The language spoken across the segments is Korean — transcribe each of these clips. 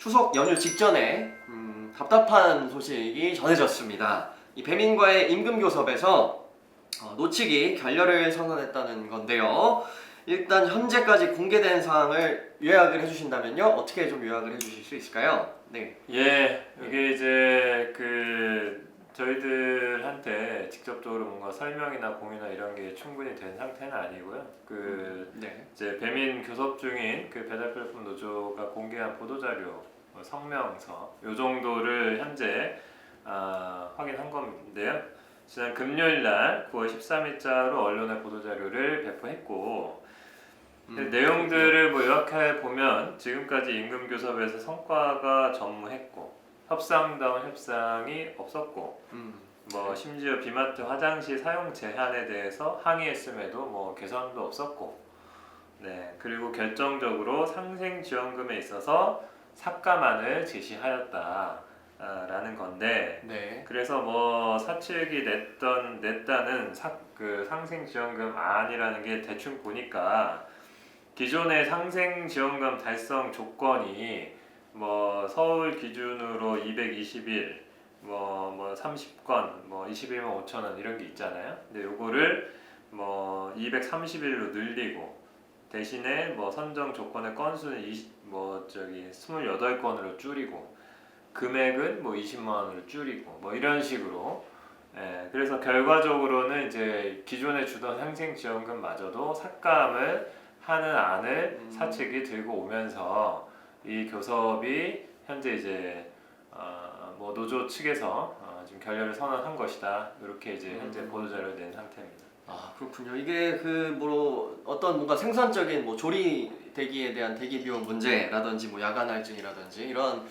추석 연휴 직전에 음, 답답한 소식이 전해졌습니다. 이 배민과의 임금 교섭에서 어, 노측이 결렬을 선언했다는 건데요. 일단 현재까지 공개된 사항을 요약을 해주신다면요. 어떻게 좀 요약을 해주실 수 있을까요? 네. 예, 이게 이제 그 저희들한테 직접적으로 뭔가 설명이나 공유나 이런 게 충분히 된 상태는 아니고요. 그 네. 이제 배민 교섭 중인 그 배달 플랫폼 노조가 공개한 보도 자료, 뭐 성명서 요 정도를 현재 아, 확인한 건데요. 지난 금요일 날 9월 13일자로 언론에 보도 자료를 배포했고 음, 그 내용들을 뭐 요약해 보면 지금까지 임금 교섭에서 성과가 전무했고 협상다운 협상이 없었고 음, 뭐 심지어 비마트 화장실 사용 제한에 대해서 항의했음에도 뭐 개선도 없었고 네 그리고 결정적으로 상생 지원금에 있어서 삭감안을 제시하였다라는 건데 네. 그래서 뭐 사측이 냈던 냈다는 사, 그 상생 지원금 안이라는 게 대충 보니까 기존의 상생 지원금 달성 조건이 뭐 서울 기준으로 220일 뭐, 뭐 30건, 뭐 21만 5천 원 이런 게 있잖아요. 근데 요거를 뭐 230일로 늘리고 대신에 뭐 선정 조건의 건수는 20, 뭐 저기 28건으로 줄이고 금액은 뭐 20만 원으로 줄이고 뭐 이런 식으로 예, 그래서 결과적으로는 이제 기존에 주던 상생 지원금마저도 삭감을 하는 안을 음. 사측이 들고 오면서 이 교섭이 현재 이제 어, 뭐 노조 측에서 어, 지금 결렬을 선언한 것이다 이렇게 이제 현재 음. 보도 자료를 낸 상태입니다. 아 그렇군요. 이게 그 뭐 어떤 뭔가 생산적인 뭐 조리 대기에 대한 대기 비용 문제라든지 뭐 야간 할증이라든지 이런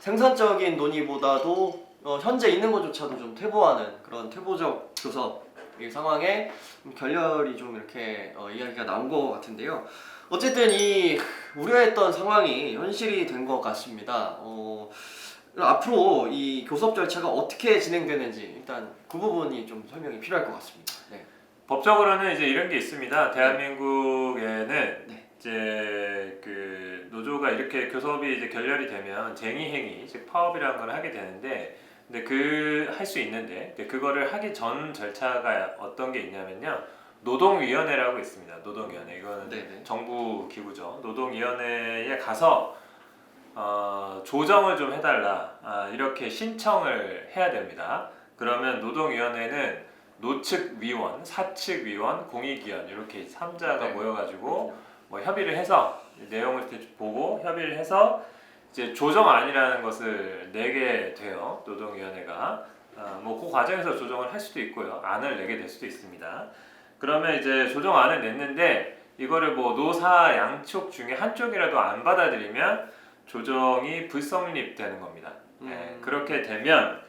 생산적인 논의보다도 어, 현재 있는 것조차도 좀 퇴보하는 그런 퇴보적 교섭 이 상황에 좀 결렬이 좀 이렇게 어, 이야기가 나온 것 같은데요. 어쨌든 이 우려했던 상황이 현실이 된 것 같습니다. 어, 앞으로 이 교섭 절차가 어떻게 진행되는지 일단 그 부분이 좀 설명이 필요할 것 같습니다. 네. 법적으로는 이제 이런 게 있습니다. 대한민국에는 네. 이제 그 노조가 이렇게 교섭이 이제 결렬이 되면 쟁의 행위, 즉 파업이라는 걸 하게 되는데, 근데 그 할 수 있는데, 근데 그거를 하기 전 절차가 어떤 게 있냐면요, 노동위원회라고 있습니다. 노동위원회 이거는 네네. 정부 기구죠. 노동위원회에 가서 어, 조정을 좀 해달라 아, 이렇게 신청을 해야 됩니다. 그러면 노동위원회는 노측 위원, 사측 위원, 공익위원 이렇게 3자가 네. 모여가지고 뭐 협의를 해서 내용을 보고 협의를 해서 이제 조정안이라는 것을 내게 돼요. 노동위원회가 아, 뭐그 과정에서 조정을 할 수도 있고요. 안을 내게 될 수도 있습니다. 그러면 이제 조정안을 냈는데 이거를 뭐 노사 양쪽 중에 한쪽이라도 안 받아들이면 조정이 불성립되는 겁니다. 예, 음. 그렇게 되면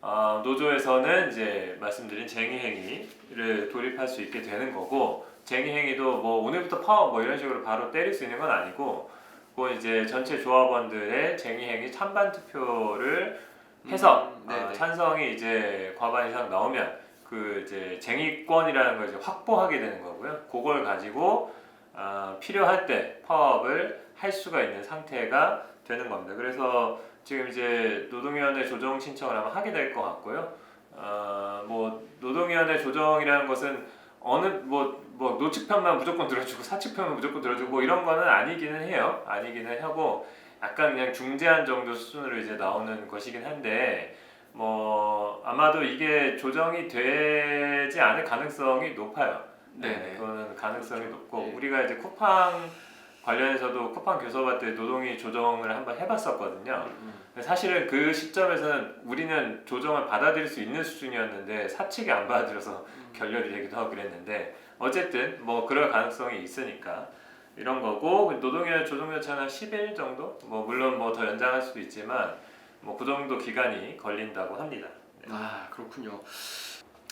어, 노조에서는 이제 말씀드린 쟁의 행위를 돌입할 수 있게 되는 거고 쟁의 행위도 뭐 오늘부터 파업 뭐 이런 식으로 바로 때릴 수 있는 건 아니고 그건 이제 전체 조합원들의 쟁의 행위 찬반 투표를 해서 음. 어, 찬성이 이제 과반 이상 나오면 그 이제 쟁의권이라는 걸 이제 확보하게 되는 거고요. 그걸 가지고 어, 필요할 때 파업을 할 수가 있는 상태가 되는 겁니다. 그래서 지금 이제 노동위원회 조정 신청을 아마 하게 될 것 같고요. 어, 뭐 노동위원회 조정이라는 것은 어느 뭐, 뭐 노측 편만 무조건 들어주고 사측 편만 무조건 들어주고 뭐 이런 거는 아니기는 해요. 아니기는 하고 약간 그냥 중재안 정도 수준으로 이제 나오는 것이긴 한데 뭐 아마도 이게 조정이 되지 않을 가능성이 높아요. 네 네. 그거는 가능성이 높고 네. 우리가 이제 쿠팡 관련해서도 쿠팡 교섭할 때 노동위 조정을 한번 해봤었거든요. 음, 근데 사실은 그 시점에서는 우리는 조정을 받아들일 수 있는 수준이었는데 사측이 안 받아들여서 음. 결렬이 되기도 하고 그랬는데 어쨌든 뭐 그럴 가능성이 있으니까 이런 거고 노동위원 조정 절차는 한 10일 정도 뭐 물론 뭐 더 연장할 수도 있지만 뭐 그 정도 기간이 걸린다고 합니다. 아 그렇군요.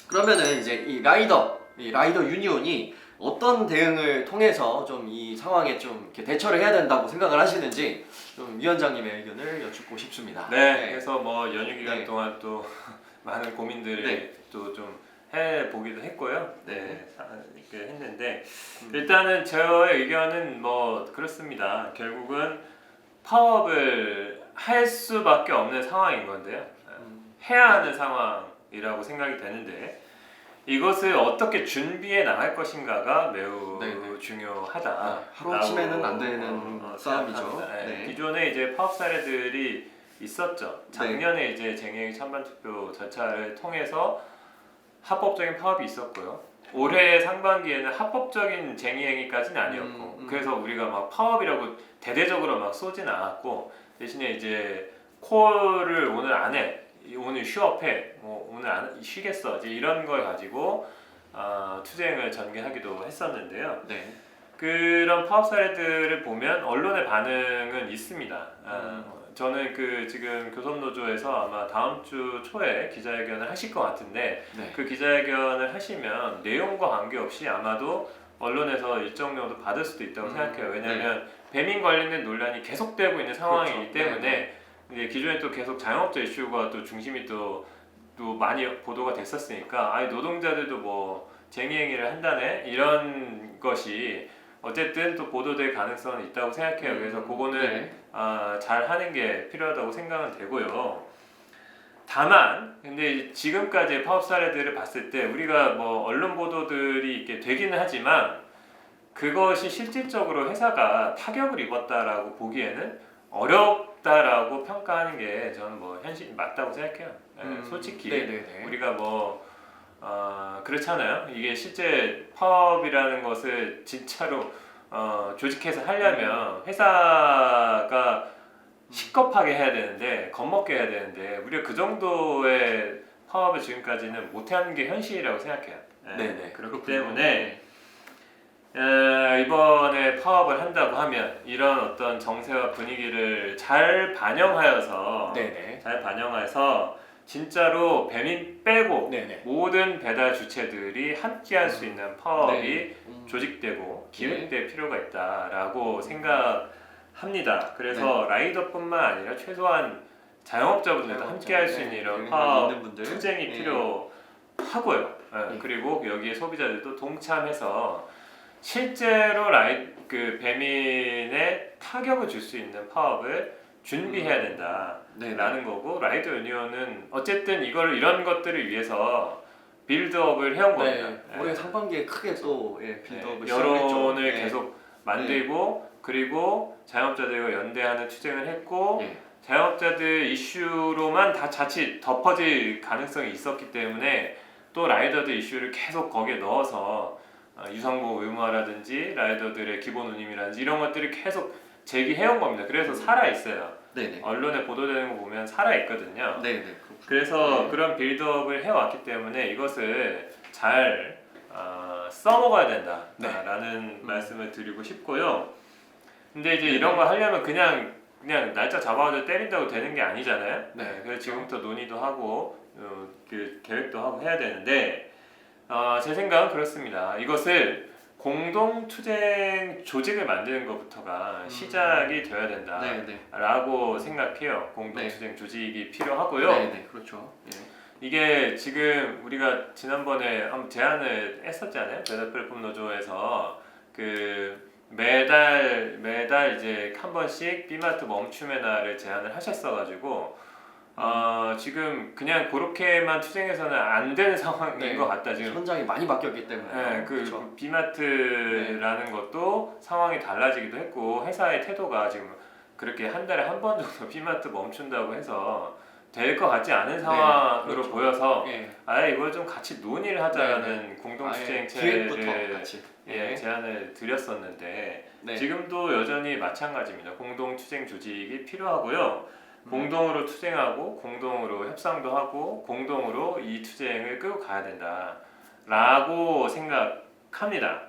그러면은 이제 이 라이더, 이 라이더 유니온이 어떤 대응을 통해서 좀 이 상황에 좀 이렇게 대처를 해야 된다고 생각을 하시는지 좀 위원장님의 의견을 여쭙고 싶습니다. 네, 그래서 뭐 연휴 기간 네. 동안 또 많은 고민들을 네. 또좀 해보기도 했고요. 네. 네, 사- 이렇게 했는데 음. 일단은 저의 의견은 뭐 그렇습니다. 결국은 파업을 할 수밖에 없는 상황인 건데요. 음. 해야 하는 상황이라고 생각이 되는데 이것을 어떻게 준비해 나갈 것인가가 매우 네네. 중요하다. 아, 하루아침에는 안 되는 싸움이죠. 생각합니다. 네. 네. 기존에 이제 파업 사례들이 있었죠. 작년에 이제 쟁행 찬반 투표 절차를 통해서 합법적인 파업이 있었고요. 올해 상반기에는 합법적인 쟁의 행위까지는 아니었고 음, 음. 그래서 우리가 막 파업이라고 대대적으로 막 쏘진 않았고 대신에 이제 콜을 오늘 안 해. 오늘 휴업해. 뭐 오늘 안 쉬겠어. 이제 이런 걸 가지고 아, 투쟁을 전개하기도 했었는데요. 네. 그런 파업 사례들을 보면 언론의 반응은 있습니다. 아, 음. 저는 그 지금 교섭노조에서 아마 다음 주 초에 기자회견을 하실 것 같은데 네. 그 기자회견을 하시면 내용과 관계없이 아마도 언론에서 일정 정도 받을 수도 있다고 음, 생각해요. 왜냐하면 배민 관련된 논란이 계속되고 있는 상황이기 그렇죠. 때문에 이제 기존에 또 계속 자영업자 이슈가 또 중심이 또, 또 많이 보도가 됐었으니까 아니 노동자들도 뭐 쟁의행위를 한다네 이런 것이 어쨌든 또 보도될 가능성은 있다고 생각해요. 그래서 그거는 네. 아, 잘 하는 게 필요하다고 생각은 되고요. 다만 근데 지금까지 의 파업 사례들을 봤을 때 우리가 뭐 언론 보도들이 있게 되기는 하지만 그것이 실질적으로 회사가 타격을 입었다라고 보기에는 어렵 다라고 평가하는 게 저는 뭐 현실 맞다고 생각해요. 예, 음, 솔직히 네네네. 우리가 뭐 어, 그렇잖아요. 이게 실제 파업이라는 것을 진짜로 어, 조직해서 하려면 회사가 식겁하게 해야 되는데 겁먹게 해야 되는데 우리가 그 정도의 파업을 지금까지는 못하는 게 현실이라고 생각해요. 예, 네네. 그렇기 그렇군요. 때문에 에, 이번에 파업을 한다고 하면 이런 어떤 정세와 분위기를 잘 반영하여서 네네. 잘 반영해서 진짜로 배민 빼고 네네. 모든 배달 주체들이 함께 할 수 있는 파업이 네. 음. 조직되고 기획될 필요가 있다라고 생각합니다. 그래서 라이더뿐만 아니라 최소한 자영업자분들도 함께 할 수 있는 이런 네, 파업. 투쟁이 네. 필요하고요. 예, 네. 그리고 여기에 소비자들도 동참해서 실제로 라이 그 배민에 타격을 줄 수 있는 파업을 준비해야 된다. 네. 라는 거고 라이더 유니온은 어쨌든 이걸 이런 것들을 위해서 빌드업을 해온 겁니다. 네. 예. 올해 상반기에 크게 또 예, 빌드업을 네. 여론을 네. 계속 만들고 그리고 자영업자들과 연대하는 투쟁을 했고 예. 자영업자들 이슈로만 다 자칫 덮어질 가능성이 있었기 때문에 또 라이더들 이슈를 계속 거기에 넣어서 어, 유상보 의무화라든지 라이더들의 기본 운임이라든지 이런 것들을 계속 제기해온 겁니다. 그래서 살아 있어요. 네네. 언론에 보도되는 거 보면 살아 있거든요. 네네. 그렇군요. 그래서 네. 그런 빌드업을 해왔기 때문에 이것을 잘 어, 써먹어야 네. 된다라는 음. 말씀을 드리고 싶고요. 근데 이제 네. 이런 거 하려면 그냥 그냥 날짜 잡아가지고 때린다고 되는 게 아니잖아요. 네. 그래서 지금부터 논의도 하고 어, 그 계획도 하고 해야 되는데 어, 제 생각은 그렇습니다. 이것을 공동 투쟁 조직을 만드는 것부터가 음. 시작이 되어야 된다. 네네. 라고 생각해요. 공동 네. 투쟁 조직이 필요하고요. 네네. 그렇죠. 예. 이게 지금 우리가 지난번에 한번 제안을 했었잖아요. 배달 플랫폼 노조에서 그 매달 매달 이제 한 번씩 비마트 멈춤의 날을 제안을 하셨어가지고 어, 지금 그냥 그렇게만 투쟁해서는 안 되는 상황인 네. 것 같다 지금. 현장이 많이 바뀌었기 때문에. 네, 그. 비마트라는 것도 상황이 달라지기도 했고 회사의 태도가 지금 그렇게 한 달에 한 번 정도 비마트 멈춘다고 해서 될 것 같지 않은 상황으로 그렇죠. 보여서 예. 아예 이걸 좀 같이 논의를 하자는 공동 아예 투쟁체를 기획부터 같이. 예, 제안을 드렸었는데 네. 지금도 여전히 마찬가지입니다. 공동 투쟁 조직이 필요하고요. 음. 공동으로 투쟁하고 공동으로 협상도 하고 공동으로 이 투쟁을 끌고 가야 된다라고 생각합니다.